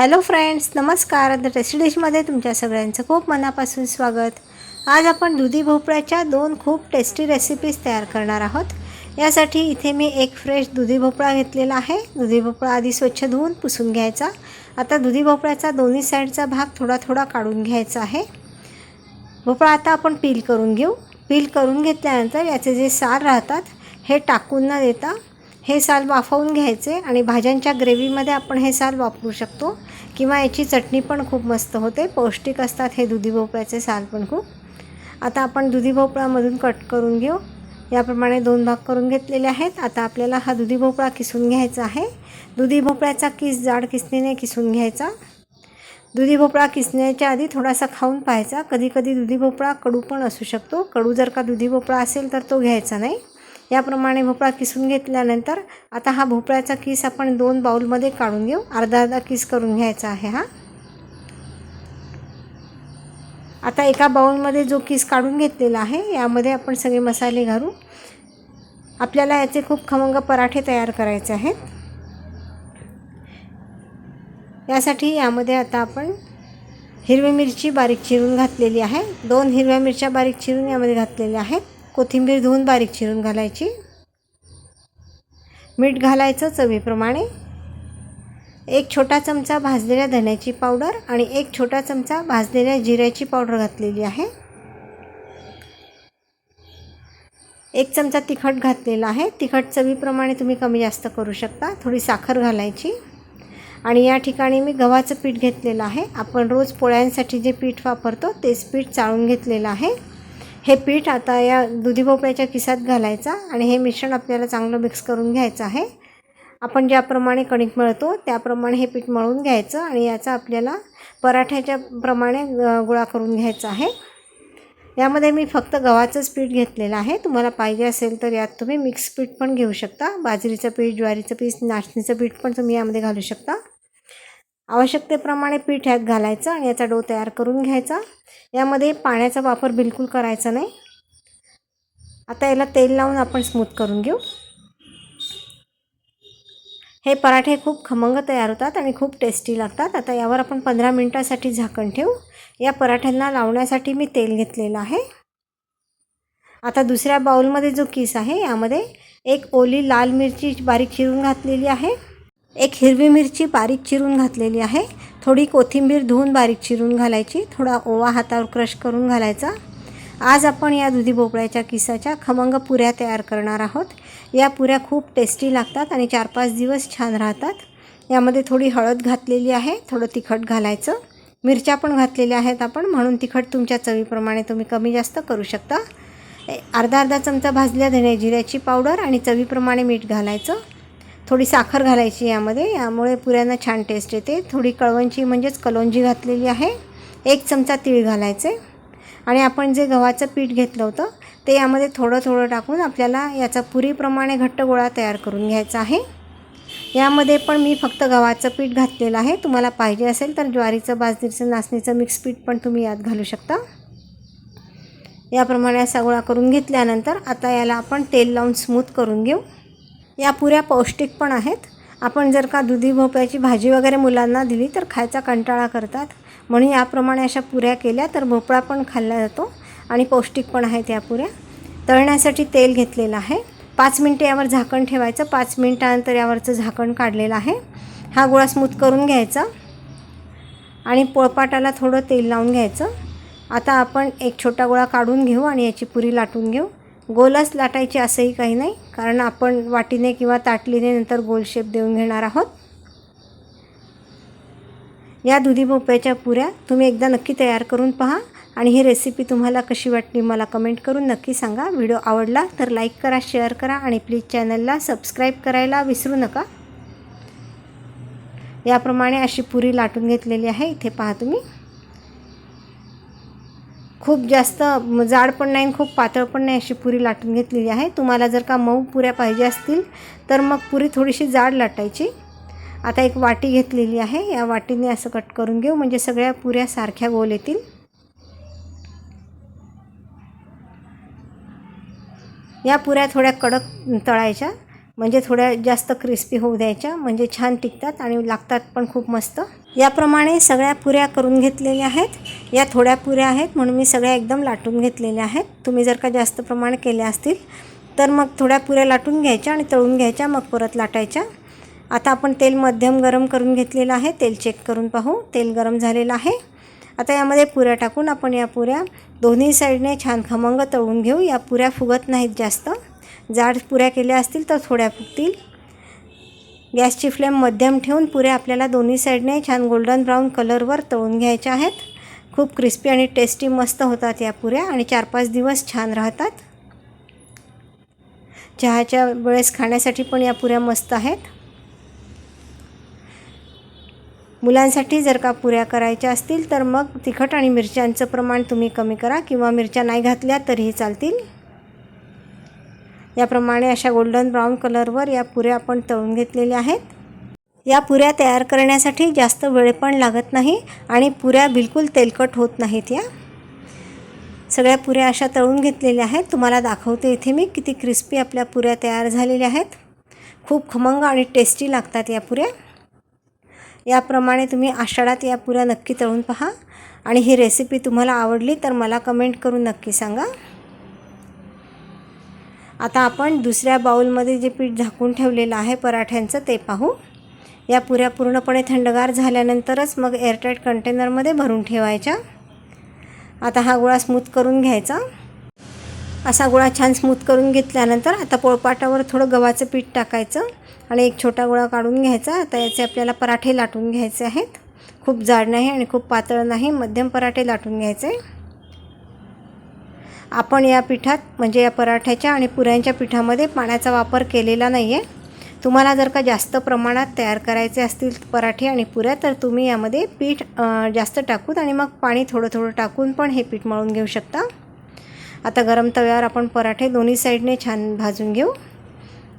Hello friends नमस्कार. The tasty डिशमध्ये तुमच्या सगळ्यांचं खूप मनापासून स्वागत. आज आपण दुधी भोपळ्याच्या दोन खूप टेस्टी रेसिपीज तयार करणार आहोत. यासाठी इथे मी एक फ्रेश दुधी भोपळा घेतलेला आहे. दुधी भोपळा आधी स्वच्छ धुवून पुसून घ्यायचा. आता दुधी भोपळ्याचा दोन्ही साईडचा भाग थोडा थोडा काढून घ्यायचा आहे. भोपळा आता आपण पील करून घेऊ. पील करून घेतल्यानंतर याचे जे सार राहतात हे टाकून न देता हे साल वाफवून घ्यायचे आणि भाज्यांच्या ग्रेव्हीमध्ये आपण हे साल वापरू शकतो. किंवा याची चटणी पण खूप मस्त होते. पौष्टिक असतात हे दुधी भोपळ्याचे साल पण खूप. आता आपण दुधी भोपळामधून कट करून घेऊ. याप्रमाणे दोन भाग करून घेतलेले आहेत. आता आपल्याला हा दुधी भोपळा किसून घ्यायचा आहे. दुधी भोपळ्याचा किस जाड किसणीने किसून घ्यायचा. दुधी भोपळा किसण्याच्या आधी थोडासा खाऊन पाहायचा. कधी कधी दुधी भोपळा कडू पण असू शकतो. कडू जर का दुधी भोपळा असेल तर तो घ्यायचा नाही. याप्रमाणे भोपळा किसून घेतल्यानंतर आता हा भोपळ्याचा किस आपण दोन बाउलमध्ये काढून घेऊ. अर्धा अर्धा किस करून घ्यायचा आहे हा. आता एका बाउलमध्ये जो किस काढून घेतलेला आहे यामध्ये आपण सगळे मसाले घालू. आपल्याला याचे खूप खमंग पराठे तयार करायचे आहेत. यासाठी यामध्ये आता आपण हिरवी मिरची बारीक चिरून घातलेली आहे. दोन हिरव्या मिरच्या बारीक चिरून यामध्ये घातलेल्या आहेत. कोथिंबीर धुवून बारीक चिरून घालायची. मीठ घालायचं चवीप्रमाणे. एक छोटा चमचा भाजलेल्या धण्याची पावडर आणि एक छोटा चमचा भाजलेल्या जिऱ्याची पावडर घातलेली आहे. एक चमचा तिखट घातलेला आहे. तिखट चवीप्रमाणे तुम्ही कमी जास्त करू शकता. थोडी साखर घालायची. आणि या ठिकाणी मी गव्हाचं पीठ घेतलेलं आहे. आपण रोज पोळ्यांसाठी जे पीठ वापरतो तेच पीठ चाळून घेतलेलं आहे. हे पीठ आता या दुधी भोपळ्याच्या किसात घालायचा आणि हे मिश्रण आपल्याला चांगलं मिक्स करून घ्यायचं आहे. आपण ज्याप्रमाणे कणिक मळतो त्याप्रमाणे हे पीठ मळून घ्यायचं आणि याचा आपल्याला पराठ्याच्या प्रमाणे गोळा करून घ्यायचा आहे. यामध्ये मी फक्त गव्हाचंच पीठ घेतलेलं आहे. तुम्हाला पाहिजे असेल तर यात तुम्ही मिक्स पीठ पण घेऊ शकता. बाजरीचं पीठ ज्वारीचं पीठ नाचणीचं पीठ पण तुम्ही यामध्ये घालू शकता. आवश्यकतेप्रमाणे पीठ ह्यात घालायचं आणि याचा डो तयार करून घ्यायचा. यामध्ये पाण्याचा वापर बिलकुल करायचा नाही. आता याला तेल लावून आपण स्मूथ करून घेऊ. हे पराठे खूप खमंग तयार होतात आणि खूप टेस्टी लागतात. आता यावर आपण पंधरा मिनटासाठी झाकण ठेवू. या पराठ्यांना लावण्यासाठी मी तेल घेतलेलं आहे. आता दुसऱ्या बाउलमध्ये जो किस आहे यामध्ये एक ओली लाल मिरची बारीक चिरून घातलेली आहे. एक हिरवी मिरची बारीक चिरून घातलेली आहे. थोडी कोथिंबीर धुवून बारीक चिरून घालायची. थोडा ओवा हातावर क्रश करून घालायचा. आज आपण या दुधी भोपळ्याच्या किसाच्या खमंग पुऱ्या तयार करणार आहोत. या पुऱ्या खूप टेस्टी लागतात आणि चार पाच दिवस छान राहतात. यामध्ये थोडी हळद घातलेली आहे. थोडं तिखट घालायचं. मिरच्या पण घातलेल्या आहेत आपण. म्हणून तिखट तुमच्या चवीप्रमाणे तुम्ही कमी जास्त करू शकता. अर्धा अर्धा चमचा भाजल्या धने जिऱ्याची पावडर आणि चवीप्रमाणे मीठ घालायचं. थोडी साखर घालायची यामध्ये. यामुळे पुऱ्यांना छान टेस्ट येते. थोडी कळवणची म्हणजेच कलोंजी घातलेली आहे. एक चमचा तीळ घालायचे. आणि आपण जे गव्हाचं पीठ घेतलं होतं ते यामध्ये थोडं थोडं टाकून आपल्याला याचा पुरीप्रमाणे घट्ट गोळा तयार करून घ्यायचा आहे. यामध्ये पण मी फक्त गव्हाचं पीठ घातलेलं आहे. तुम्हाला पाहिजे असेल तर ज्वारीचं बाजरीचं नाचणीचं मिक्स पीठ पण तुम्ही यात घालू शकता. याप्रमाणे असा गोळा करून घेतल्यानंतर आता याला आपण तेल लावून स्मूथ करून घेऊ. या पुऱ्या पौष्टिक पण आहेत. आपण जर का दुधी भोपळ्याची भाजी वगैरे मुलांना दिली तर खायचा कंटाळा करतात. म्हणून याप्रमाणे अशा पुऱ्या केल्या तर भोपळा पण खाल्ला जातो आणि पौष्टिक पण आहेत या पुऱ्या. तळण्यासाठी तेल घेतलेलं आहे. पाच मिनटं यावर झाकण ठेवायचं. पाच मिनटानंतर यावरचं झाकण काढलेलं आहे. हा गोळा स्मूथ करून घ्यायचा आणि पोळपाटाला थोडं तेल लावून घ्यायचं. आता आपण एक छोटा गोळा काढून घेऊ आणि याची पुरी लाटून घेऊ. गोलच लाटायचे असंही काही नाही कारण आपण वाटीने किंवा ताटलीने नंतर गोल शेप देऊन घेणार आहोत. या दुधी भोपळ्याच्या पुऱ्या तुम्ही एकदा नक्की तयार करून पहा आणि ही रेसिपी तुम्हाला कशी वाटली मला कमेंट करून नक्की सांगा. व्हिडिओ आवडला तर लाईक करा शेअर करा आणि प्लीज चॅनलला सबस्क्राईब करायला विसरू नका. याप्रमाणे अशी पुरी लाटून घेतलेली आहे इथे पहा तुम्ही. खूप जास्त जाड पण नाही खूप पातळ पण नाही अशी पुरी लाटून घेतलेली आहे. तुम्हाला जर का मऊ पुऱ्या पाहिजे असतील तर मग पुरी थोडीशी जाड लाटायची. आता एक वाटी घेतलेली आहे. या वाटीने असं कट करून घेऊ. म्हणजे सगळ्या पुऱ्या सारख्या गोल येतील. या पुऱ्या थोड्या कडक तळायच्या. म्हणजे थोड्या जास्त क्रिस्पी होऊ द्यायच्या. म्हणजे छान टिकतात आणि लागतात पण खूप मस्त. याप्रमाणे सगळ्या पुऱ्या करून घेतलेल्या आहेत. या थोड्या पुऱ्या आहेत म्हणून मी सगळ्या एकदम लाटून घेतलेल्या आहेत. तुम्ही जर का जास्त प्रमाण केल्या असतील तर मग थोड्या पुऱ्या लाटून घ्यायच्या आणि तळून घ्यायच्या मग परत लाटायच्या. आता आपण तेल मध्यम गरम करून घेतलेलं आहे. तेल चेक करून पाहू. तेल गरम झालेलं आहे. आता यामध्ये पुऱ्या टाकून आपण या पुऱ्या दोन्ही साईडने छान खमंग तळून घेऊ. या पुऱ्या फुगत नाहीत जास्त. जाड पुऱ्या केल्या असतील तर थोड्या फुगतील. गॅसची फ्लेम मध्यम ठेवून पुऱ्या आपल्याला दोन्ही साईडने छान गोल्डन ब्राऊन कलरवर तळून घ्यायच्या आहेत. खूप क्रिस्पी आणि टेस्टी मस्त होतात या पुऱ्या आणि चार पाच दिवस छान राहतात. चहाच्या वेळेस खाण्यासाठी पण या पुऱ्या मस्त आहेत. मुलांसाठी जर का पुऱ्या करायच्या असतील तर मग तिखट आणि मिरच्यांचं प्रमाण तुम्ही कमी करा किंवा मिरच्या नाही घातल्या तरीही चालतील. याप्रमाणे अशा गोल्डन ब्राऊन कलरवर या पुऱ्या आपण तळून घेतलेल्या आहेत. या पुऱ्या तयार करण्यासाठी जास्त वेळ पण लागत नाही आणि पुऱ्या बिलकुल तेलकट होत नाहीत या. सगळ्या पुऱ्या अशा तळून घेतलेल्या आहेत. तुम्हाला दाखवते इथे मी किती क्रिस्पी आपल्या पुऱ्या तयार झालेल्या आहेत. खूप खमंग आणि टेस्टी लागतात या पुऱ्या. याप्रमाणे तुम्ही आषाढात या पुऱ्या नक्की तळून पहा. आणि ही रेसिपी तुम्हाला आवडली तर मला कमेंट करून नक्की सांगा. आता आपण दुसऱ्या बाऊलमध्ये जे पीठ झाकून ठेवलेलं आहे पराठ्यांचं ते पाहू. या पुऱ्या पूर्णपणे थंडगार झाल्यानंतरच मग एअरटाईट कंटेनरमध्ये भरून ठेवायच्या. आता हा गोळा स्मूथ करून घ्यायचा. असा गोळा छान स्मूथ करून घेतल्यानंतर आता पोळपाटावर थोडं गव्हाचं पीठ टाकायचं आणि एक छोटा गोळा काढून घ्यायचा. आता याचे आपल्याला पराठे लाटून घ्यायचे आहेत. खूप जाड नाही आणि खूप पातळ नाही मध्यम पराठे लाटून घ्यायचे. आपण या पिठात म्हणजे या पराठ्याच्या आणि पुऱ्यांच्या पिठामध्ये पाण्याचा वापर केलेला नाही आहे तुम्हाला जर का जास्त प्रमाणात तयार करायचे असतील पराठे आणि पुऱ्या तर तुम्ही यामध्ये पीठ जास्त टाकून आणि मग पाणी थोडं थोडं टाकून पण हे पीठ मळून घेऊ शकता. आता गरम तव्यावर आपण पराठे दोन्ही साईडने छान भाजून घेऊ.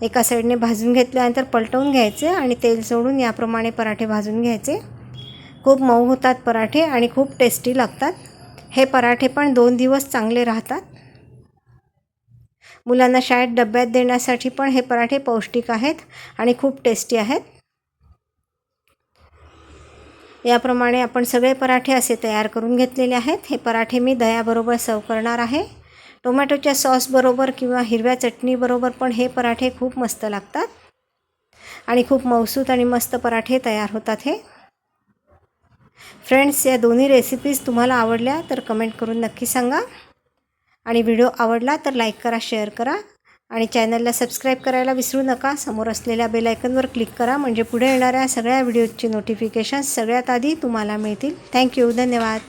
एका साईडने भाजून घेतल्यानंतर पलटवून घ्यायचे आणि तेल सोडून याप्रमाणे पराठे भाजून घ्यायचे. खूप मऊ होतात पराठे आणि खूप टेस्टी लागतात. हे पराठे पण दोन दिवस चांगले राहतात. मुलांना शाळेत डब्यात देण्यासाठी पण हे पराठे पौष्टिक आहेत आणि खूप टेस्टी आहेत. याप्रमाणे आपण सगळे पराठे असे तयार करून घेतलेले आहेत. हे पराठे मी दह्याबरोबर सर्व करणार आहे. टोमॅटोच्या सॉसबरोबर किंवा हिरव्या चटणीबरोबर पण हे पराठे खूप मस्त लागतात. आणि खूप मौसूत आणि मस्त पराठे तयार होतात हे. फ्रेंड्स या दोन्ही रेसिपीज तुम्हाला आवडल्या तर कमेंट करून नक्की सांगा. आणि व्हिडिओ आवडला तर लाईक करा शेअर करा आणि चॅनलला सबस्क्राईब करायला विसरू नका. समोर असलेल्या बेलायकनवर क्लिक करा म्हणजे पुढे येणाऱ्या सगळ्या व्हिडिओजची नोटिफिकेशन सगळ्यात आधी तुम्हाला मिळतील. थँक्यू. धन्यवाद.